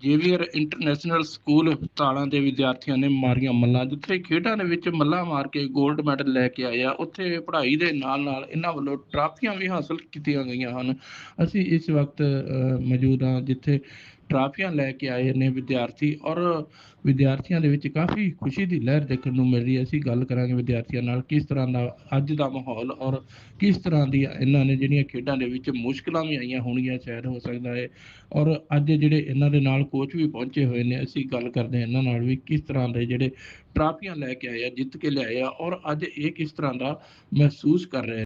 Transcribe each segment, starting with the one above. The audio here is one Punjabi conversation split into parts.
ਜੇਵੀਅਰ ਇੰਟਰਨੈਸ਼ਨਲ ਸਕੂਲ ਤਾਲਾਂ ਦੇ ਵਿਦਿਆਰਥੀਆਂ ਨੇ ਮਾਰੀਆਂ ਮੱਲਾਂ ਜਿੱਥੇ ਖੇਡਾਂ ਦੇ ਵਿੱਚ ਮੱਲਾਂ ਮਾਰ ਕੇ 골ਡ ਮੈਡਲ ਲੈ ਕੇ ਆਏ ਆ। ਉੱਥੇ ਪੜ੍ਹਾਈ ਦੇ ਨਾਲ ਨਾਲ ਇਹਨਾਂ ਵੱਲੋਂ ਟਰਾਫੀਆਂ ਵੀ ਹਾਸਲ ਕੀਤੀਆਂ ਗਈਆਂ ਹਨ। ਅਸੀਂ ਇਸ ਵਕਤ ਅ, ਮੌਜੂਦ ਹਾਂ ਜਿੱਥੇ ਟਰਾਫੀਆਂ ਲੈ ਕੇ ਆਏ ਨੇ ਵਿਦਿਆਰਥੀ ਔਰ ਵਿਦਿਆਰਥੀਆਂ ਦੇ ਵਿੱਚ ਕਾਫੀ ਖੁਸ਼ੀ ਦੀ ਲਹਿਰ ਦੇਖਣ ਨੂੰ ਮਿਲ ਰਹੀ ਹੈ। ਅਸੀਂ ਗੱਲ ਕਰਾਂਗੇ ਵਿਦਿਆਰਥੀਆਂ ਨਾਲ ਕਿਸ ਤਰ੍ਹਾਂ ਦਾ ਅੱਜ ਦਾ ਮਾਹੌਲ ਔਰ ਕਿਸ ਤਰ੍ਹਾਂ ਦੀ ਇਹਨਾਂ ਨੇ ਜਿਹੜੀਆਂ ਖੇਡਾਂ ਦੇ ਵਿੱਚ ਮੁਸ਼ਕਲਾਂ ਵੀ ਆਈਆਂ ਹੋਣਗੀਆਂ, ਸ਼ਾਇਦ ਹੋ ਸਕਦਾ ਹੈ। ਔਰ ਅੱਜ ਜਿਹੜੇ ਇਹਨਾਂ ਦੇ ਨਾਲ ਕੋਚ ਵੀ ਪਹੁੰਚੇ ਹੋਏ ਨੇ, ਅਸੀਂ ਗੱਲ ਕਰਦੇ ਹਾਂ ਇਹਨਾਂ ਨਾਲ ਵੀ ਕਿਸ ਤਰ੍ਹਾਂ ਦੇ ਜਿਹੜੇ ਟਰਾਫੀਆਂ ਲੈ ਕੇ ਆਏ ਆ, ਜਿੱਤ ਕੇ ਲਿਆਏ ਆ ਔਰ ਅੱਜ ਇਹ ਕਿਸ ਤਰ੍ਹਾਂ ਦਾ ਮਹਿਸੂਸ ਕਰ ਰਹੇ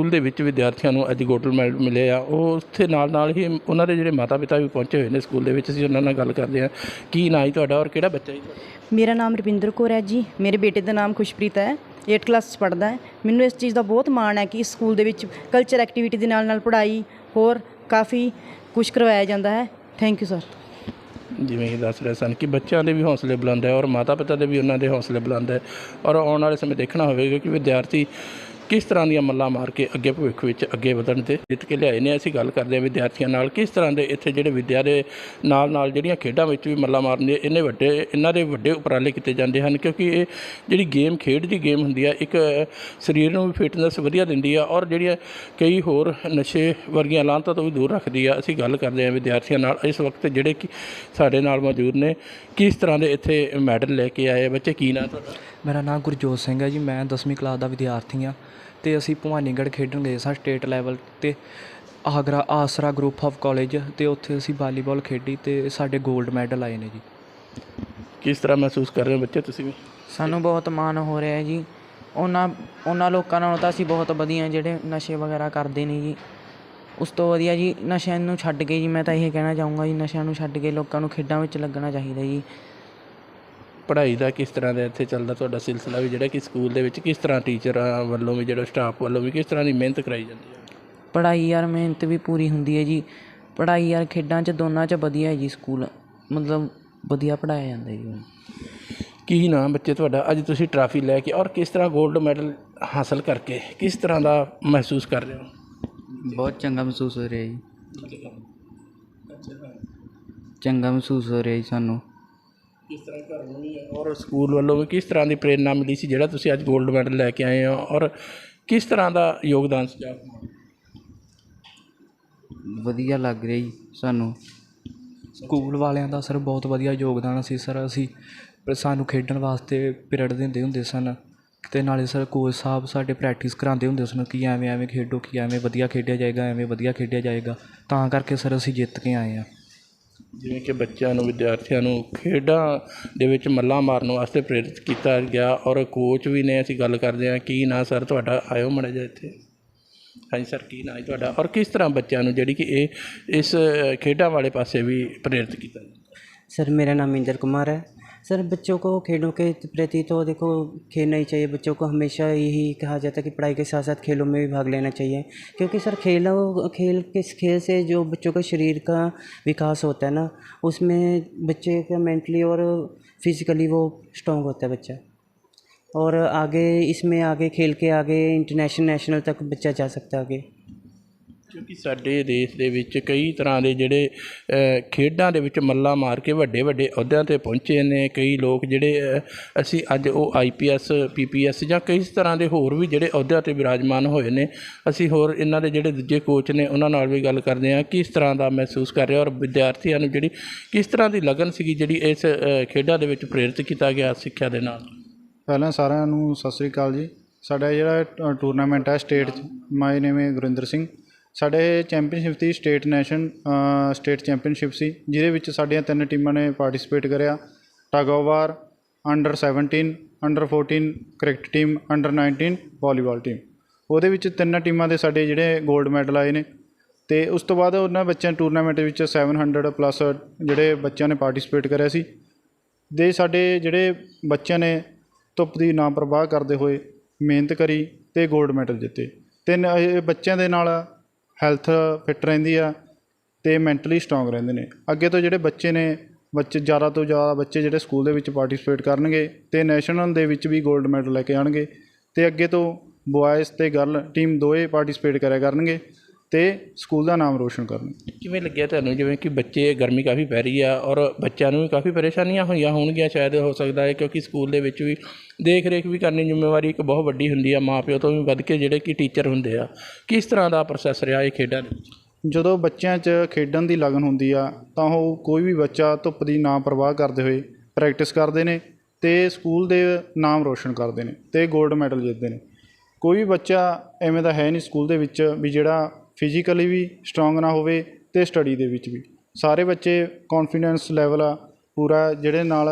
ਸਕੂਲ ਦੇ ਵਿੱਚ ਵਿਦਿਆਰਥੀਆਂ ਨੂੰ ਅੱਜ ਗੋਲਡ ਮੈਡਲ ਮਿਲੇ ਆ। ਉਹ ਉੱਥੇ ਨਾਲ ਨਾਲ ਹੀ ਉਹਨਾਂ ਦੇ ਜਿਹੜੇ ਮਾਤਾ ਪਿਤਾ ਵੀ ਪਹੁੰਚੇ ਹੋਏ ਨੇ ਸਕੂਲ ਦੇ ਵਿੱਚ ਅਸੀਂ ਉਹਨਾਂ ਨਾਲ ਗੱਲ ਕਰਦੇ ਹਾਂ। ਕੀ ਨਾਂ ਹੈ ਤੁਹਾਡਾ ਔਰ ਕਿਹੜਾ ਬੱਚਾ ਤੁਹਾਡਾ ਮੇਰਾ ਨਾਮ ਰਵਿੰਦਰ ਕੌਰ ਹੈ ਜੀ। ਮੇਰੇ ਬੇਟੇ ਦਾ ਨਾਮ ਖੁਸ਼ਪ੍ਰੀਤ ਹੈ। 8th ਕਲਾਸ 'ਚ ਪੜ੍ਹਦਾ ਹੈ। ਮੈਨੂੰ ਇਸ ਚੀਜ਼ ਦਾ ਬਹੁਤ ਮਾਣ ਹੈ ਕਿ ਇਸ ਸਕੂਲ ਦੇ ਵਿੱਚ ਕਲਚਰ ਐਕਟੀਵਿਟੀ ਦੇ ਨਾਲ ਨਾਲ ਪੜ੍ਹਾਈ ਹੋਰ ਕਾਫੀ ਕੁਝ ਕਰਵਾਇਆ ਜਾਂਦਾ ਹੈ। ਥੈਂਕ ਯੂ ਸਰ ਜਿਵੇਂ ਕਿ ਦੱਸ ਰਹੇ ਸਨ ਕਿ ਬੱਚਿਆਂ ਦੇ ਵੀ ਹੌਸਲੇ ਬੁਲੰਦ ਹੈ ਔਰ ਮਾਤਾ ਪਿਤਾ ਦੇ ਵੀ ਉਹਨਾਂ ਦੇ ਹੌਸਲੇ ਬੁਲੰਦ ਹੈ। ਔਰ ਆਉਣ ਵਾਲੇ ਸਮੇਂ ਦੇਖਣਾ ਹੋਵੇਗਾ ਕਿ ਵਿਦਿਆਰਥੀ ਕਿਸ ਤਰ੍ਹਾਂ ਦੀਆਂ ਮੱਲਾਂ ਮਾਰ ਕੇ ਅੱਗੇ ਭਵਿੱਖ ਵਿੱਚ ਅੱਗੇ ਵਧਣ ਤੇ ਜਿੱਤ ਕੇ ਲਿਆਏ ਨੇ? ਅਸੀਂ ਗੱਲ ਕਰਦੇ ਹਾਂ ਵਿਦਿਆਰਥੀਆਂ ਨਾਲ। ਕਿਸ ਤਰ੍ਹਾਂ ਦੇ ਇੱਥੇ ਜਿਹੜੇ ਵਿਦਿਆ ਦੇ ਨਾਲ ਨਾਲ ਜਿਹੜੀਆਂ ਖੇਡਾਂ ਵਿੱਚ ਵੀ ਮੱਲਾਂ ਮਾਰਨ ਦੇ ਇੰਨੇ ਵੱਡੇ, ਇਹਨਾਂ ਦੇ ਵੱਡੇ ਉਪਰਾਲੇ ਕੀਤੇ ਜਾਂਦੇ ਹਨ? ਕਿਉਂਕਿ ਇਹ ਜਿਹੜੀ ਗੇਮ, ਖੇਡ ਦੀ ਗੇਮ ਹੁੰਦੀ ਆ, ਇੱਕ ਸਰੀਰ ਨੂੰ ਵੀ ਫਿਟਨੈਸ ਵਧੀਆ ਦਿੰਦੀ ਆ ਔਰ ਜਿਹੜੀਆਂ ਕਈ ਹੋਰ ਨਸ਼ੇ ਵਰਗੀਆਂ ਲਾਂਤਾਂ ਤੋਂ ਵੀ ਦੂਰ ਰੱਖਦੀ ਆ। ਅਸੀਂ ਗੱਲ ਕਰਦੇ ਹਾਂ ਵਿਦਿਆਰਥੀਆਂ ਨਾਲ। ਇਸ ਵਕਤ ਜਿਹੜੇ ਕਿ ਸਾਡੇ ਨਾਲ ਮੌਜੂਦ ਨੇ, ਕਿਸ ਤਰ੍ਹਾਂ ਦੇ ਇੱਥੇ ਮੈਡਲ ਲੈ ਕੇ ਆਏ ਬੱਚੇ ਕੀ ਨਾਂ ਤੁਹਾਡਾ? ਮੇਰਾ ਨਾਮ ਗੁਰਜੋਤ ਸਿੰਘ ਹੈ ਜੀ। ਮੈਂ 10ਵੀਂ ਕਲਾਸ ਦਾ ਵਿਦਿਆਰਥੀ ਹਾਂ। ਤੇ ਅਸੀਂ ਭਵਾਨੀਗੜ੍ਹ ਖੇਡਣ ਗਏ ਸਾਂ ਸਟੇਟ ਲੈਵਲ ਤੇ ਆਗਰਾ ਆਸਰਾ ਗਰੁੱਪ ਆਫ ਕਾਲਜ ਤੇ ਉੱਥੇ ਅਸੀਂ ਵਾਲੀਬਾਲ ਖੇਡੀ ਤੇ ਸਾਡੇ 골ਡ ਮੈਡਲ ਆਏ ਨੇ ਜੀ। ਕਿਸ ਤਰ੍ਹਾਂ ਮਹਿਸੂਸ ਕਰ ਰਹੇ ਹੋ ਬੱਚੇ ਤੁਸੀਂ ਵੀ? ਸਾਨੂੰ ਬਹੁਤ ਮਾਣ ਹੋ ਰਿਹਾ ਹੈ ਜੀ। ਉਹਨਾਂ ਉਹਨਾਂ ਲੋਕਾਂ ਨਾਲੋਂ ਤਾਂ ਅਸੀਂ ਬਹੁਤ ਵਧੀਆ ਜਿਹੜੇ ਨਸ਼ੇ ਵਗੈਰਾ ਕਰਦੇ ਨੇ ਜੀ। ਉਸ ਤੋਂ ਵਧੀਆ ਜੀ ਨਸ਼ਿਆਂ ਨੂੰ ਛੱਡ ਕੇ ਜੀ ਮੈਂ ਤਾਂ ਇਹ ਕਹਿਣਾ ਚਾਹੂੰਗਾ ਜੀ ਨਸ਼ਿਆਂ ਨੂੰ ਛੱਡ ਕੇ ਲੋਕਾਂ ਨੂੰ ਖੇਡਾਂ ਵਿੱਚ ਲੱਗਣਾ ਚਾਹੀਦਾ ਜੀ। ਪੜ੍ਹਾਈ ਦਾ ਕਿਸ ਤਰ੍ਹਾਂ ਦਾ ਇੱਥੇ ਚੱਲਦਾ ਤੁਹਾਡਾ ਸਿਲਸਿਲਾ ਵੀ ਜਿਹੜਾ ਕਿ ਸਕੂਲ ਦੇ ਵਿੱਚ ਕਿਸ ਤਰ੍ਹਾਂ ਟੀਚਰਾਂ ਵੱਲੋਂ ਵੀ ਜਿਹੜਾ ਸਟਾਫ ਵੱਲੋਂ ਵੀ ਕਿਸ ਤਰ੍ਹਾਂ ਦੀ ਮਿਹਨਤ ਕਰਾਈ ਜਾਂਦੀ ਹੈ? ਪੜ੍ਹਾਈ ਯਾਰ ਮਿਹਨਤ ਵੀ ਪੂਰੀ ਹੁੰਦੀ ਹੈ ਜੀ। ਪੜ੍ਹਾਈ ਯਾਰ ਖੇਡਾਂ 'ਚ ਦੋਨਾਂ 'ਚ ਵਧੀਆ ਹੈ ਜੀ ਸਕੂਲ। ਮਤਲਬ ਵਧੀਆ ਪੜ੍ਹਾਇਆ ਜਾਂਦਾ ਜੀ। ਕੀ ਨਾਮ ਬੱਚੇ ਤੁਹਾਡਾ? ਅੱਜ ਤੁਸੀਂ ਟਰਾਫੀ ਲੈ ਕੇ ਔਰ ਕਿਸ ਤਰ੍ਹਾਂ 골ਡ ਮੈਡਲ ਹਾਸਲ ਕਰਕੇ ਕਿਸ ਤਰ੍ਹਾਂ ਦਾ ਮਹਿਸੂਸ ਕਰ ਰਹੇ ਹੋ? ਬਹੁਤ ਚੰਗਾ ਮਹਿਸੂਸ ਹੋ ਰਿਹਾ ਜੀ। ਚੰਗਾ ਮਹਿਸੂਸ ਹੋ ਰਿਹਾ ਜੀ ਸਾਨੂੰ। ਕਿਸ ਤਰ੍ਹਾਂ ਘਰ ਨੂੰ ਵੀ ਔਰ ਸਕੂਲ ਵੱਲੋਂ ਵੀ ਕਿਸ ਤਰ੍ਹਾਂ ਦੀ ਪ੍ਰੇਰਨਾ ਮਿਲੀ ਸੀ ਜਿਹੜਾ ਤੁਸੀਂ ਅੱਜ 골ਡ ਮੈਡਲ ਲੈ ਕੇ ਆਏ ਹੋ? ਔਰ ਕਿਸ ਤਰ੍ਹਾਂ ਦਾ ਯੋਗਦਾਨ ਸੀ? ਆਪਣਾ ਵਧੀਆ ਲੱਗ ਰਿਹਾ ਜੀ ਸਾਨੂੰ। ਸਕੂਲ ਵਾਲਿਆਂ ਦਾ ਸਰ ਬਹੁਤ ਵਧੀਆ ਯੋਗਦਾਨ ਸੀ ਸਰ। ਅਸੀਂ ਪਰ ਸਾਨੂੰ ਖੇਡਣ ਵਾਸਤੇ ਪੀਰੀਅਡ ਦਿੰਦੇ ਹੁੰਦੇ ਸਨ ਤੇ ਨਾਲੇ ਸਰ ਕੋਚ ਸਾਹਿਬ ਸਾਡੇ ਪ੍ਰੈਕਟਿਸ ਕਰਾਉਂਦੇ ਹੁੰਦੇ ਸਨ ਕਿ ਐਵੇਂ ਐਵੇਂ ਖੇਡੋ ਕਿ ਐਵੇਂ ਵਧੀਆ ਖੇਡਿਆ ਜਾਏਗਾ ਐਵੇਂ ਵਧੀਆ ਖੇਡਿਆ ਜਾਏਗਾ। ਤਾਂ ਕਰਕੇ ਸਰ ਅਸੀਂ ਜਿੱਤ ਕੇ ਆਏ ਆ ਜਿਵੇਂ ਕਿ ਬੱਚਿਆਂ ਨੂੰ, ਵਿਦਿਆਰਥੀਆਂ ਨੂੰ ਖੇਡਾਂ ਦੇ ਵਿੱਚ ਮੱਲਾਂ ਮਾਰਨ ਵਾਸਤੇ ਪ੍ਰੇਰਿਤ ਕੀਤਾ ਗਿਆ ਔਰ ਕੋਚ ਵੀ ਨੇ ਅਸੀਂ ਗੱਲ ਕਰਦੇ ਹਾਂ। ਕੀ ਨਾ ਸਰ ਤੁਹਾਡਾ? ਆਇਓ ਮਾੜਾ ਜਿਹਾ ਇੱਥੇ। ਹਾਂਜੀ ਸਰ ਕੀ ਨਾ ਹੈ ਤੁਹਾਡਾ? ਔਰ ਕਿਸ ਤਰ੍ਹਾਂ ਬੱਚਿਆਂ ਨੂੰ ਜਿਹੜੀ ਕਿ ਇਹ, ਇਸ ਖੇਡਾਂ ਵਾਲੇ ਪਾਸੇ ਵੀ ਪ੍ਰੇਰਿਤ ਕੀਤਾ ਜਾਂਦਾ? ਸਰ ਮੇਰਾ ਨਾਮ ਇੰਦਰ ਕੁਮਾਰ ਹੈ। सर, बच्चों को खेलों के प्रति तो देखो, खेलना ही चाहिए। बच्चों को हमेशा यही कहा जाता है कि पढ़ाई के साथ साथ खेलों में भी भाग लेना चाहिए। क्योंकि सर, खेलों, खेल के, खेल से जो बच्चों का शरीर का विकास होता है ना, उसमें बच्चे का मेंटली और फिजिकली वो स्ट्रॉन्ग होता है बच्चा। और आगे, इसमें आगे, खेल के आगे इंटरनेशनल नेशनल तक बच्चा जा सकता है आगे। ਕਿਉਂਕਿ ਸਾਡੇ ਦੇਸ਼ ਦੇ ਵਿੱਚ ਕਈ ਤਰ੍ਹਾਂ ਦੇ ਜਿਹੜੇ ਖੇਡਾਂ ਦੇ ਵਿੱਚ ਮੱਲਾਂ ਮਾਰ ਕੇ ਵੱਡੇ ਵੱਡੇ ਅਹੁਦਿਆਂ ਤੇ ਪਹੁੰਚੇ ਨੇ। ਕਈ ਲੋਕ ਜਿਹੜੇ ਅਸੀਂ ਅੱਜ ਉਹ ਆਈਪੀਐਸ ਪੀਪੀਐਸ ਜਾਂ ਕਈ ਤਰ੍ਹਾਂ ਦੇ ਹੋਰ ਵੀ ਜਿਹੜੇ ਅਹੁਦਿਆਂ ਤੇ ਵਿਰਾਜਮਾਨ ਹੋਏ ਨੇ। ਅਸੀਂ ਹੋਰ ਇਹਨਾਂ ਦੇ ਜਿਹੜੇ ਦੂਜੇ ਕੋਚ ਨੇ, ਉਹਨਾਂ ਨਾਲ ਵੀ ਗੱਲ ਕਰਦੇ ਹਾਂ। ਕਿਸ ਤਰ੍ਹਾਂ ਦਾ ਮਹਿਸੂਸ ਕਰ ਰਹੇ ਔਰ ਵਿਦਿਆਰਥੀਆਂ ਨੂੰ ਜਿਹੜੀ, ਕਿਸ ਤਰ੍ਹਾਂ ਦੀ ਲਗਨ ਸੀਗੀ ਜਿਹੜੀ ਇਸ ਖੇਡਾਂ ਦੇ ਵਿੱਚ ਪ੍ਰੇਰਿਤ ਕੀਤਾ ਗਿਆ ਸਿੱਖਿਆ ਦੇ ਨਾਲ? ਪਹਿਲਾਂ ਸਾਰਿਆਂ ਨੂੰ ਸਤਿ ਸ੍ਰੀ ਅਕਾਲ ਜੀ। ਸਾਡਾ ਜਿਹੜਾ ਟ- ਟੂਰਨਾਮੈਂਟ ਹੈ ਸਟੇਟ 'ਚ, ਮਾਈ ਨੇਮ ਹੈ ਗੁਰਿੰਦਰ ਸਿੰਘ। ਸਾਡੇ ਚੈਂਪੀਅਨਸ਼ਿਪ ਸੀ ਸਟੇਟ ਨੈਸ਼ਨ ਸਟੇਟ ਚੈਂਪੀਅਨਸ਼ਿਪ ਸੀ, ਜਿਹਦੇ ਵਿੱਚ ਸਾਡੀਆਂ ਤਿੰਨ ਟੀਮਾਂ ਨੇ ਪਾਰਟਿਸਿਪੇਟ ਕਰਿਆ। Tug of war under 17 under 14 cricket team under 19 volleyball team ਉਹਦੇ ਵਿੱਚ ਤਿੰਨ ਟੀਮਾਂ ਦੇ ਸਾਡੇ ਜਿਹੜੇ 골ਡ ਮੈਡਲ ਆਏ ਨੇ। ਤੇ ਉਸ ਤੋਂ ਬਾਅਦ ਉਹਨਾਂ ਬੱਚਿਆਂ ਟੂਰਨਾਮੈਂਟ ਵਿੱਚ 700 ਪਲੱਸ ਜਿਹੜੇ ਬੱਚਿਆਂ ਨੇ ਪਾਰਟਿਸਿਪੇਟ ਕਰਿਆ ਸੀ। ਦੇ ਸਾਡੇ ਜਿਹੜੇ ਬੱਚਿਆਂ ਨੇ ਧੁੱਪ ਦੀ ਨਾ ਪ੍ਰਵਾਹ ਕਰਦੇ ਹੋਏ ਮਿਹਨਤ ਕਰੀ ਤੇ 골ਡ ਮੈਡਲ ਜਿੱਤੇ। ਤਿੰਨ ਬੱਚਿਆਂ ਦੇ ਨਾਲ ਹੈਲਥ ਫਿੱਟ ਰਹਿੰਦੀ ਆ ਅਤੇ ਮੈਂਟਲੀ ਸਟਰੋਂਗ ਰਹਿੰਦੇ ਨੇ। ਅੱਗੇ ਤੋਂ ਜਿਹੜੇ ਬੱਚੇ ਨੇ, ਬੱਚੇ ਜ਼ਿਆਦਾ ਤੋਂ ਜ਼ਿਆਦਾ ਬੱਚੇ ਜਿਹੜੇ ਸਕੂਲ ਦੇ ਵਿੱਚ ਪਾਰਟਿਸਿਪੇਟ ਕਰਨਗੇ ਅਤੇ ਨੈਸ਼ਨਲ ਦੇ ਵਿੱਚ ਵੀ 골ਡ ਮੈਡਲ ਲੈ ਕੇ ਆਉਣਗੇ ਅਤੇ ਅੱਗੇ ਤੋਂ ਬੋਆਇਜ਼ ਅਤੇ ਗਰਲ ਟੀਮ ਦੋਵੇਂ ਪਾਰਟਿਸਿਪੇਟ ਕਰਿਆ ਕਰਨਗੇ। ਤੇ ਸਕੂਲ ਦਾ ਨਾਮ ਰੋਸ਼ਨ ਕਰਨ। ਕਿਵੇਂ ਲੱਗਿਆ ਤੁਹਾਨੂੰ? ਜਿਵੇਂ ਕਿ ਬੱਚੇ ਗਰਮੀ ਕਾਫੀ ਪੈ ਰਹੀ ਆ ਔਰ ਬੱਚਿਆਂ ਨੂੰ ਵੀ ਕਾਫੀ ਪਰੇਸ਼ਾਨੀਆਂ ਹੋਈਆਂ ਹੋਣਗੀਆਂ ਸ਼ਾਇਦ ਹੋ ਸਕਦਾ ਹੈ ਕਿਉਂਕਿ ਸਕੂਲ ਦੇ ਵਿੱਚ ਵੀ ਦੇਖ ਰੇਖ ਵੀ ਕਰਨੀ ਜ਼ਿੰਮੇਵਾਰੀ ਇੱਕ ਬਹੁਤ ਵੱਡੀ ਹੁੰਦੀ ਆ ਮਾਪਿਓ ਤੋਂ ਵੀ ਵੱਧ ਕੇ ਜਿਹੜੇ ਕਿ ਟੀਚਰ ਹੁੰਦੇ ਆ। ਕਿਸ ਤਰ੍ਹਾਂ ਦਾ ਪ੍ਰੋਸੈਸ ਰਿਹਾ ਇਹ ਖੇਡਾਂ ਦੇ ਵਿੱਚ? ਜਦੋਂ ਬੱਚਿਆਂ 'ਚ ਖੇਡਣ ਦੀ ਲਗਨ ਹੁੰਦੀ ਆ ਤਾਂ ਉਹ ਕੋਈ ਵੀ ਬੱਚਾ ਧੁੱਪ ਦੀ ਨਾ ਪਰਵਾਹ ਕਰਦੇ ਹੋਏ ਪ੍ਰੈਕਟਿਸ ਕਰਦੇ ਨੇ ਤੇ ਸਕੂਲ ਦੇ ਨਾਮ ਰੋਸ਼ਨ ਕਰਦੇ ਨੇ ਤੇ 골ਡ ਮੈਡਲ ਜਿੱਤਦੇ ਨੇ। ਕੋਈ ਵੀ ਬੱਚਾ ਐਵੇਂ ਦਾ ਹੈ ਨਹੀਂ ਸਕੂਲ ਦੇ ਵਿੱਚ ਵੀ ਜਿਹੜਾ ਫਿਜ਼ੀਕਲੀ ਵੀ ਸਟਰੋਂਗ ਨਾ ਹੋਵੇ ਅਤੇ ਸਟੱਡੀ ਦੇ ਵਿੱਚ ਵੀ। ਸਾਰੇ ਬੱਚੇ ਕੌਨਫੀਡੈਂਸ ਲੈਵਲ ਆ ਪੂਰਾ, ਜਿਹੜੇ ਨਾਲ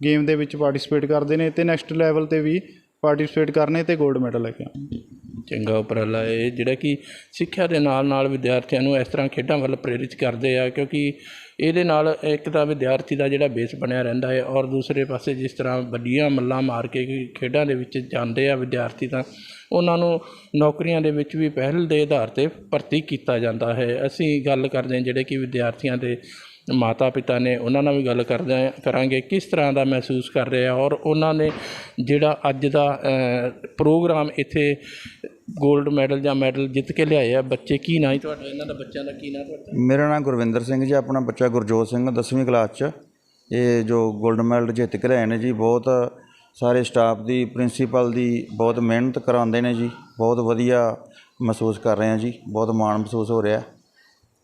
ਗੇਮ ਦੇ ਵਿੱਚ ਪਾਰਟੀਸਪੇਟ ਕਰਦੇ ਨੇ ਅਤੇ ਨੈਕਸਟ ਲੈਵਲ ਤੇ ਵੀ ਪਾਰਟੀਸਪੇਟ ਕਰਨੇ ਅਤੇ ਗੋਲਡ ਮੈਡਲ ਲੈ ਕੇ ਆਉਣੇ। ਚੰਗਾ ਉਪਰਾਲਾ ਹੈ। ਜਿਹੜਾ ਕਿ ਸਿੱਖਿਆ ਦੇ ਨਾਲ ਨਾਲ ਵਿਦਿਆਰਥੀਆਂ ਨੂੰ ਇਸ ਤਰ੍ਹਾਂ ਖੇਡਾਂ ਵੱਲ ਪ੍ਰੇਰਿਤ ਕਰਦੇ ਆ, ਕਿਉਂਕਿ ਇਹਦੇ ਨਾਲ ਇੱਕ ਤਾਂ ਵਿਦਿਆਰਥੀ ਦਾ ਜਿਹੜਾ ਬੇਸ ਬਣਿਆ ਰਹਿੰਦਾ ਹੈ ਔਰ ਦੂਸਰੇ ਪਾਸੇ ਜਿਸ ਤਰ੍ਹਾਂ ਵੱਡੀਆਂ ਮੱਲਾਂ ਮਾਰ ਕੇ ਖੇਡਾਂ ਦੇ ਵਿੱਚ ਜਾਂਦੇ ਆ ਵਿਦਿਆਰਥੀ ਤਾਂ ਉਹਨਾਂ ਨੂੰ ਨੌਕਰੀਆਂ ਦੇ ਵਿੱਚ ਵੀ ਪਹਿਲ ਦੇ ਆਧਾਰ ਤੇ ਭਰਤੀ ਕੀਤਾ ਜਾਂਦਾ ਹੈ। ਅਸੀਂ ਗੱਲ ਕਰਦੇ ਹਾਂ ਜਿਹੜੇ ਕਿ ਵਿਦਿਆਰਥੀਆਂ ਦੇ ਮਾਤਾ ਪਿਤਾ ਨੇ ਉਹਨਾਂ ਨਾਲ ਵੀ ਗੱਲ ਕਰਦੇ ਕਰਾਂਗੇ, ਕਿਸ ਤਰ੍ਹਾਂ ਦਾ ਮਹਿਸੂਸ ਕਰ ਰਹੇ ਆ? ਔਰ ਉਹਨਾਂ ਨੇ ਜਿਹੜਾ ਅੱਜ ਦਾ ਪ੍ਰੋਗਰਾਮ ਇੱਥੇ 골ਡ ਮੈਡਲ ਜਾਂ ਮੈਡਲ ਜਿੱਤ ਕੇ ਲਿਆਏ ਆ, ਬੱਚੇ ਕੀ ਨਾਂ ਹੈ ਤੁਹਾਡਾ? ਇਹਨਾਂ ਦਾ ਬੱਚਿਆਂ ਦਾ ਕੀ ਨਾਂ ਤੁਹਾਡਾ? ਮੇਰਾ ਨਾਂ ਗੁਰਵਿੰਦਰ ਸਿੰਘ ਜੀ, ਆਪਣਾ ਬੱਚਾ ਗੁਰਜੋਤ ਸਿੰਘ 10ਵੀਂ ਕਲਾਸ 'ਚ। ਇਹ ਜੋ 골ਡ ਮੈਡਲ ਜਿੱਤ ਕੇ ਲਿਆਏ ਨੇ ਜੀ, ਬਹੁਤ ਸਾਰੇ ਸਟਾਫ ਦੀ, ਪ੍ਰਿੰਸੀਪਲ ਦੀ ਬਹੁਤ ਮਿਹਨਤ ਕਰਾਉਂਦੇ ਨੇ ਜੀ, ਬਹੁਤ ਵਧੀਆ ਮਹਿਸੂਸ ਕਰ ਰਹੇ ਹਾਂ ਜੀ, ਬਹੁਤ ਮਾਣ ਮਹਿਸੂਸ ਹੋ ਰਿਹਾ।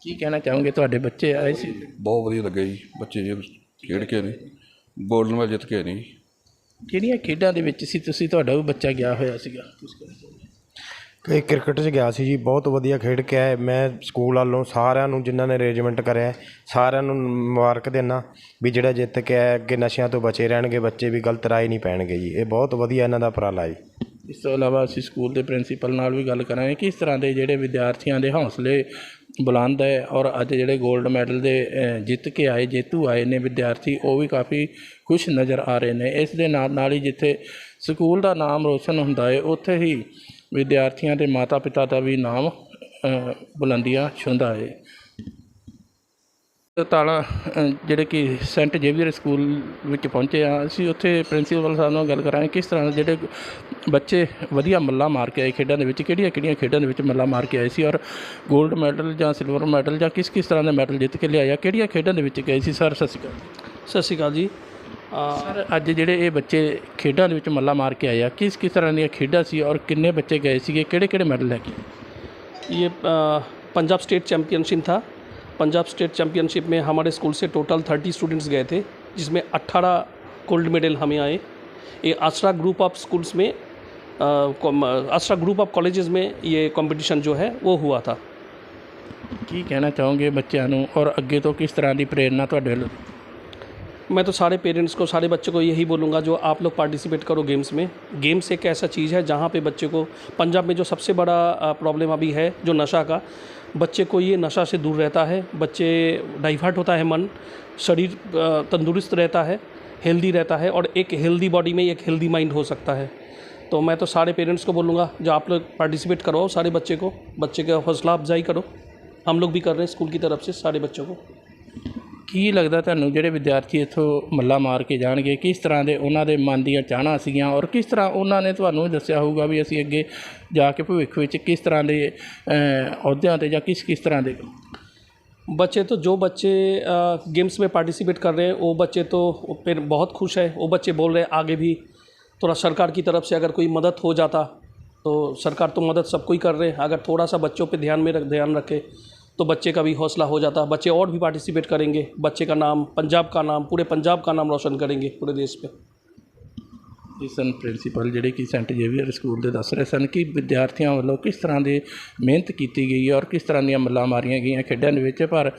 ਕੀ ਕਹਿਣਾ ਚਾਹੋਗੇ? ਤੁਹਾਡੇ ਬੱਚੇ ਆਏ ਸੀ? ਬਹੁਤ ਵਧੀਆ ਲੱਗਾ ਜੀ ਬੱਚੇ ਜੀ ਖੇਡ ਕੇ ਨੇ ਗੋਲਡ ਮੈਡਲ ਜਿੱਤ ਕੇ ਨੇ ਜੀ। ਕਿਹੜੀਆਂ ਖੇਡਾਂ ਦੇ ਵਿੱਚ ਸੀ? ਤੁਸੀਂ ਤੁਹਾਡਾ ਵੀ ਬੱਚਾ ਗਿਆ ਹੋਇਆ ਸੀਗਾ? ਕਈ ਕ੍ਰਿਕਟ 'ਚ ਗਿਆ ਸੀ ਜੀ ਬਹੁਤ ਵਧੀਆ ਖੇਡ ਕੇ ਆਏ। ਮੈਂ ਸਕੂਲ ਵੱਲੋਂ ਸਾਰਿਆਂ ਨੂੰ ਜਿਨ੍ਹਾਂ ਨੇ ਅਰੇਂਜਮੈਂਟ ਕਰਿਆ ਸਾਰਿਆਂ ਨੂੰ ਮੁਬਾਰਕ ਦਿੰਦਾ ਵੀ ਜਿਹੜਾ ਜਿੱਤ ਕੇ ਆਇਆ ਅੱਗੇ ਨਸ਼ਿਆਂ ਤੋਂ ਬਚੇ ਰਹਿਣਗੇ ਬੱਚੇ ਵੀ ਗਲਤ ਰਾਹ ਨਹੀਂ ਪੈਣਗੇ ਜੀ। ਇਹ ਬਹੁਤ ਵਧੀਆ ਇਹਨਾਂ ਦਾ ਉਪਰਾਲਾ ਜੀ। ਇਸ ਤੋਂ ਇਲਾਵਾ ਅਸੀਂ ਸਕੂਲ ਦੇ ਪ੍ਰਿੰਸੀਪਲ ਨਾਲ ਵੀ ਗੱਲ ਕਰਾਂਗੇ ਕਿਸ ਤਰ੍ਹਾਂ ਦੇ ਜਿਹੜੇ ਵਿਦਿਆਰਥੀਆਂ ਦੇ ਹੌਸਲੇ ਬੁਲੰਦ ਹੈ ਔਰ ਅੱਜ ਜਿਹੜੇ 골ਡ ਮੈਡਲ ਦੇ ਜਿੱਤ ਕੇ ਆਏ, ਜੇਤੂ ਆਏ ਨੇ ਵਿਦਿਆਰਥੀ, ਉਹ ਵੀ ਕਾਫੀ ਖੁਸ਼ ਨਜ਼ਰ ਆ ਰਹੇ ਨੇ। ਇਸ ਦੇ ਨਾਲ ਨਾਲ ਹੀ ਜਿੱਥੇ ਸਕੂਲ ਦਾ ਨਾਮ ਰੋਸ਼ਨ ਹੁੰਦਾ ਹੈ, ਉੱਥੇ ਹੀ ਵਿਦਿਆਰਥੀਆਂ ਦੇ ਮਾਤਾ ਪਿਤਾ ਦਾ ਵੀ ਨਾਮ ਬੁਲੰਦੀਆਂ ਛੁੰਦਾ ਹੈ। ਤਾਲਾ ਜਿਹੜੇ ਕਿ ਸੈਂਟ ਜੇਵੀਅਰ ਸਕੂਲ ਵਿੱਚ ਪਹੁੰਚੇ ਆ। ਅਸੀਂ ਉੱਥੇ ਪ੍ਰਿੰਸੀਪਲ ਸਾਹਿਬ ਨਾਲ ਗੱਲ ਕਰਾਂਗੇ ਕਿਸ ਤਰ੍ਹਾਂ ਜਿਹੜੇ ਬੱਚੇ ਵਧੀਆ ਮੱਲਾ ਮਾਰ ਕੇ ਆਏ ਖੇਡਾਂ ਦੇ ਵਿੱਚ ਕਿਹੜੀਆਂ ਕਿਹੜੀਆਂ ਖੇਡਾਂ ਦੇ ਵਿੱਚ ਮੱਲਾ ਮਾਰ ਕੇ ਆਏ ਸੀ ਔਰ 골ਡ ਮੈਡਲ ਜਾਂ ਸਿਲਵਰ ਮੈਡਲ ਜਾਂ ਕਿਸ ਕਿਸ ਤਰ੍ਹਾਂ ਦੇ ਮੈਡਲ ਜਿੱਤ ਕੇ ਲਿਆਇਆ ਕਿਹੜੀਆਂ ਖੇਡਾਂ ਦੇ ਵਿੱਚ ਗਏ ਸੀ? ਸਰ ਸਤਿ ਸ਼੍ਰੀ ਅਕਾਲ ਸਤਿ ਸ਼੍ਰੀ ਅਕਾਲ ਜੀ। ਸਰ ਅੱਜ ਜਿਹੜੇ ਇਹ ਬੱਚੇ ਖੇਡਾਂ ਦੇ ਵਿੱਚ ਮੱਲਾ ਮਾਰ ਕੇ ਆਏ ਆ ਕਿਸ ਕਿਸ ਤਰ੍ਹਾਂ ਦੀਆਂ ਖੇਡਾਂ ਸੀ ਔਰ ਕਿੰਨੇ ਬੱਚੇ ਗਏ ਸੀਗੇ ਕਿਹੜੇ ਕਿਹੜੇ ਮੈਡਲ ਲੈ ਕੇ ਇਹ पंजाब स्टेट चैम्पियनशिप था पंजाब स्टेट चैम्पियनशिप में हमारे स्कूल से टोटल थर्टी स्टूडेंट्स गए थे जिसमें अट्ठारह गोल्ड मेडल हमें आए ये आसरा ग्रुप ऑफ स्कूल्स में अ, कॉम- आसरा ग्रुप ऑफ कॉलेजेस में ये कंपटीशन जो है वो हुआ था ਕੀ ਕਹਿਣਾ ਚਾਹੋਗੇ ਬੱਚਿਆਂ ਨੂੰ ਔਰ ਅੱਗੇ ਤੋਂ ਕਿਸ ਤਰ੍ਹਾਂ ਦੀ ਪ੍ਰੇਰਨਾ ਤੁਹਾਡੇ ਵੱਲੋਂ मैं तो सारे पेरेंट्स को, सारे बच्चों को यही बोलूँगा, जो आप लोग पार्टिसिपेट करो गेम्स में। गेम्स एक ऐसा चीज़ है जहाँ पे बच्चे को, पंजाब में जो सबसे बड़ा प्रॉब्लम अभी है, जो नशा का, बच्चे को ये नशा से दूर रहता है। बच्चे डाइवर्ट होता है मन, शरीर तंदुरुस्त रहता है हेल्दी रहता है और एक हेल्दी बॉडी में एक हेल्दी माइंड हो सकता है। तो मैं तो सारे पेरेंट्स को बोलूँगा, जो आप लोग पार्टिसिपेट करवाओ सारे बच्चे को, बच्चे का हौसला अफजाई करो। हम लोग भी कर रहे हैं स्कूल की तरफ़ से, सारे बच्चों को। ਕੀ ਲੱਗਦਾ ਤੁਹਾਨੂੰ ਜਿਹੜੇ ਵਿਦਿਆਰਥੀ ਇੱਥੋਂ ਮੱਲਾ ਮਾਰ ਕੇ ਜਾਣਗੇ ਕਿਸ ਤਰ੍ਹਾਂ ਦੇ ਉਹਨਾਂ ਦੇ ਮਨ ਦੀਆਂ ਚਾਹਨਾ ਸੀਗੀਆਂ ਔਰ ਕਿਸ ਤਰ੍ਹਾਂ ਉਹਨਾਂ ਨੇ ਤੁਹਾਨੂੰ ਵੀ ਦੱਸਿਆ ਹੋਊਗਾ ਵੀ ਅਸੀਂ ਅੱਗੇ ਜਾ ਕੇ ਭਵਿੱਖ ਵਿੱਚ ਕਿਸ ਤਰ੍ਹਾਂ ਦੇ ਅ, ਅਹੁਦਿਆਂ ਤੇ ਜਾਂ ਕਿਸ ਕਿਸ ਤਰ੍ਹਾਂ ਦੇ बच्चे तो जो बच्चे गेम्स में पार्टिसिपेट कर रहे हैं वो बच्चे तो फिर बहुत खुश है वो बच्चे बोल रहे हैं आगे भी थोड़ा सरकार की तरफ से अगर कोई मदद हो जाता तो सरकार तो मदद सबको ही कर रहे हैं अगर थोड़ा सा बच्चों पे ध्यान में रख ध्यान रखे तो बच्चे का भी हौसला हो जाता बच्चे और भी पार्टिसिपेट करेंगे बच्चे का नाम पंजाब का नाम पूरे पंजाब का नाम रोशन करेंगे पूरे देश में ਜੀ ਸਨ ਪ੍ਰਿੰਸੀਪਲ ਜਿਹੜੇ ਕਿ ਸੈਂਟ ਜੇਵੀਅਰ ਸਕੂਲ ਦੇ ਦੱਸ ਰਹੇ ਸਨ ਕਿ ਵਿਦਿਆਰਥੀਆਂ ਵੱਲੋਂ ਕਿਸ ਤਰ੍ਹਾਂ ਦੇ ਮਿਹਨਤ ਕੀਤੀ ਗਈ ਹੈ ਔਰ ਕਿਸ ਤਰ੍ਹਾਂ ਦੀਆਂ ਮੱਲਾਂ ਮਾਰੀਆਂ ਗਈਆਂ ਖੇਡਾਂ ਦੇ ਵਿੱਚ ਪਰ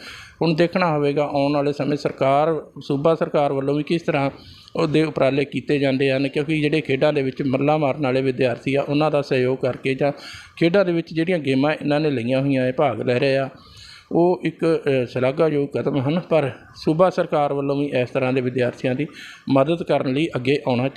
ਹੁਣ ਦੇਖਣਾ ਹੋਵੇਗਾ ਆਉਣ ਵਾਲੇ ਸਮੇਂ ਸਰਕਾਰ ਸੂਬਾ ਸਰਕਾਰ ਵੱਲੋਂ ਵੀ ਕਿਸ ਤਰ੍ਹਾਂ ਉਹਦੇ ਉਪਰਾਲੇ ਕੀਤੇ ਜਾਂਦੇ ਹਨ ਕਿਉਂਕਿ ਜਿਹੜੇ ਖੇਡਾਂ ਦੇ ਵਿੱਚ ਮੱਲਾਂ ਮਾਰਨ ਵਾਲੇ ਵਿਦਿਆਰਥੀ ਆ, ਉਹਨਾਂ ਦਾ ਸਹਿਯੋਗ ਕਰਕੇ ਜਾਂ ਖੇਡਾਂ ਦੇ ਵਿੱਚ ਜਿਹੜੀਆਂ ਗੇਮਾਂ ਇਹਨਾਂ ਨੇ ਲਈਆਂ ਹੋਈਆਂ ਹੈ ਭਾਗ ਲੈ ਰਹੇ ਆ, ਉਹ ਇੱਕ ਸ਼ਲਾਘਾਯੋਗ ਕਦਮ ਹਨ, ਪਰ ਸੂਬਾ ਸਰਕਾਰ ਵੱਲੋਂ ਵੀ ਇਸ ਤਰ੍ਹਾਂ ਦੇ ਵਿਦਿਆਰਥੀਆਂ ਦੀ ਮਦਦ ਕਰਨ ਲਈ ਅੱਗੇ ਆਉਣਾ